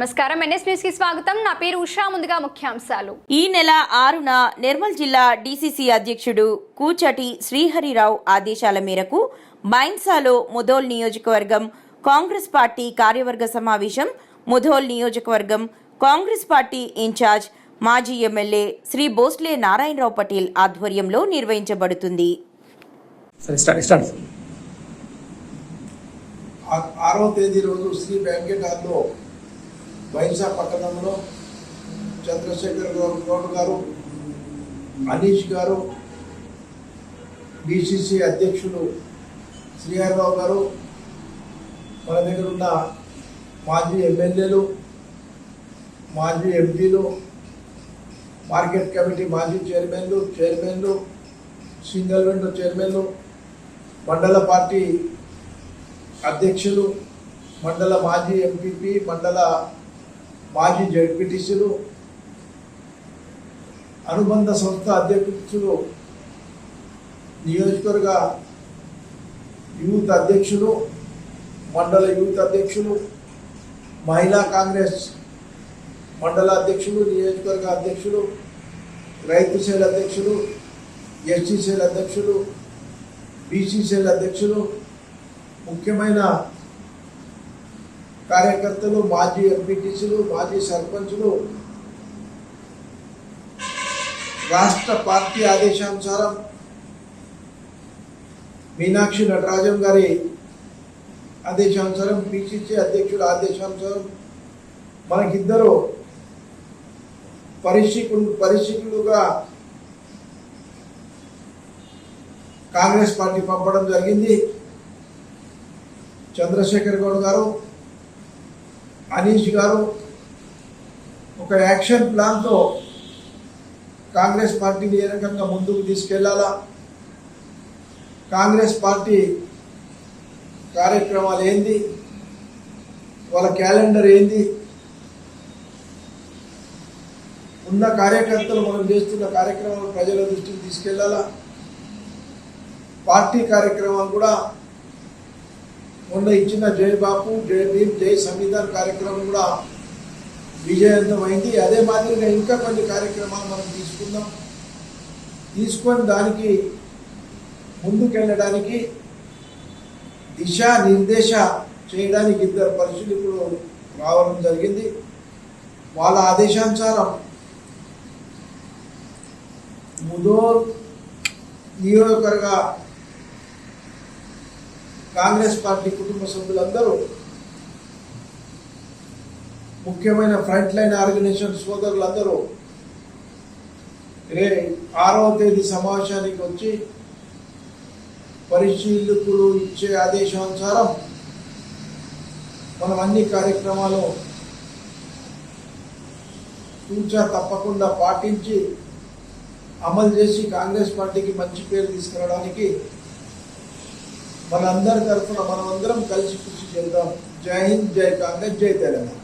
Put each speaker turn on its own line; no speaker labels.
నమస్కారం. ఎన్ఎస్ న్యూస్కి స్వాగతం. నా పేరు ఉషా. ముందుగా ముఖ్యాంశాలు.
ఈ నెల ఆరున నిర్మల్ జిల్లా డీసీసీ అధ్యక్షుడు కూచటి శ్రీహరిరావు ఆదేశాల మేరకు మైన్సాలో ముధోల్ నియోజకవర్గం కాంగ్రెస్ పార్టీ కార్యవర్గ సమావేశం ముధోల్ నియోజకవర్గం కాంగ్రెస్ పార్టీ ఇన్ఛార్జ్ మాజీ ఎమ్మెల్యే శ్రీ బోస్లే నారాయణరావు పటేల్ ఆధ్వర్యంలో నిర్వహించబడుతుంది.
సరే స్టార్ట్ స్టార్ట్.
ఆ- ఆరవ తేదీ రోజు శ్రీ బ్యాంకెట్ హాల్లో బైసా పట్టణంలో చంద్రశేఖర్ గౌడ్ గారు అనీష్ గారు బీసీసీ అధ్యక్షులు శ్రీహరిరావు గారు మన దగ్గర ఉన్న మాజీ ఎమ్మెల్యేలు మాజీ ఎంపీలు మార్కెట్ కమిటీ మాజీ చైర్మన్లు చైర్మన్లు సింగిల్ విండో చైర్మన్లు మండల పార్టీ అధ్యక్షులు మండల మాజీ ఎంపీపీ మండల మాజీ జడ్పీటీసీలు అనుబంధ సంస్థ అధ్యక్షులు నియోజకవర్గ యూత్ అధ్యక్షులు మండల యూత్ అధ్యక్షులు మహిళా కాంగ్రెస్ మండల అధ్యక్షులు నియోజకవర్గ అధ్యక్షులు రైతు సేల్ అధ్యక్షులు ఎస్సీ సేల్ అధ్యక్షులు బీసీ సేల్ అధ్యక్షులు ముఖ్యమైన కార్యకర్తలు మాజీ ఎంపీటీసీలు మాజీ సర్పంచులు రాష్ట్ర పార్టీ ఆదేశానుసారం మీనాక్షి నటరాజన్ గారి ఆదేశానుసారం పిసిసి అధ్యక్షుడు ఆదేశానుసారం మనకిద్దరు పరిశీకులు పరిశీకులుగా కాంగ్రెస్ పార్టీ పంపడం జరిగింది. చంద్రశేఖర్ గౌడ్ గారు అనీష్ గారు ఒక యాక్షన్ ప్లాన్తో కాంగ్రెస్ పార్టీని ఏ రకంగా ముందుకు తీసుకెళ్ళాలా? కాంగ్రెస్ పార్టీ కార్యక్రమాలు ఏంది? వాళ్ళ క్యాలెండర్ ఏంది? ఉన్న కార్యకర్తలు మనం చేస్తున్న కార్యక్రమాలు ప్రజల దృష్టికి తీసుకెళ్ళాలా? పార్టీ కార్యక్రమాలు కూడా మొన్న ఇచ్చిన జై బాపు జై భీమ్ జై సంవిధాన్ కార్యక్రమం కూడా విజయవంతమైంది. అదే మాదిరిగా ఇంకా కొన్ని కార్యక్రమాలు మనం తీసుకుందాం. తీసుకొని దానికి ముందుకెళ్ళడానికి దిశ నిర్దేశ చేయడానికి ఇద్దరు పరిశీలకులు రావడం జరిగింది. వాళ్ళ ఆదేశానుసారం ముదోల్ నియోజకవర్గ కాంగ్రెస్ పార్టీ కుటుంబ సభ్యులందరూ ముఖ్యమైన ఫ్రంట్ లైన్ ఆర్గనైజేషన్ సోదరులందరూ రే ఆరవ తేదీ సమావేశానికి వచ్చి పరిశీలకులు ఇచ్చే ఆదేశానుసారం మనం అన్ని కార్యక్రమాలు తూచా తప్పకుండా పాటించి అమలు చేసి కాంగ్రెస్ పార్టీకి మంచి పేరు తీసుకురావడానికి మనందరి తరఫున మనమందరం కలిసి కృషి చేద్దాం. జై హింద్ జై కాంగ్రెస్ జై తెలంగాణ.